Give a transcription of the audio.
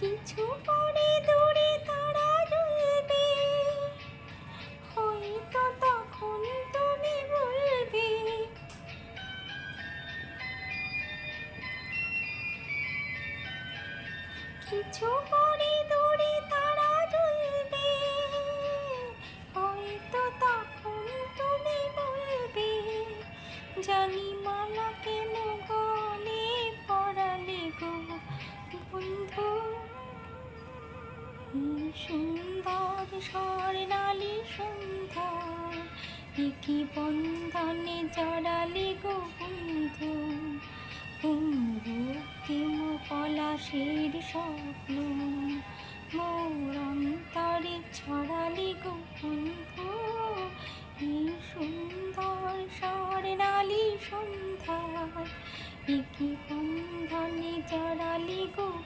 কিছু পরে দূরে তারা জ্বলবে হয়তো তখন তুমি বলবে, কিছু পরে দূরে তারা জ্বলবে হয়তো তখন তুমি বলবে, জানি মালা কেন গলে সুন্দর স্বর্ণালী সুন্দর কি বন্ধনে জড়ালে গো বন্ধু। কুমুক্তিম পলাশের স্বপ্ন, মোর অন্তরে ছড়ালি গো বন্ধু। এই সুন্দর স্বর্ণালী সন্ধ্যার কি বন্ধনে জড়ালি গো বন্ধু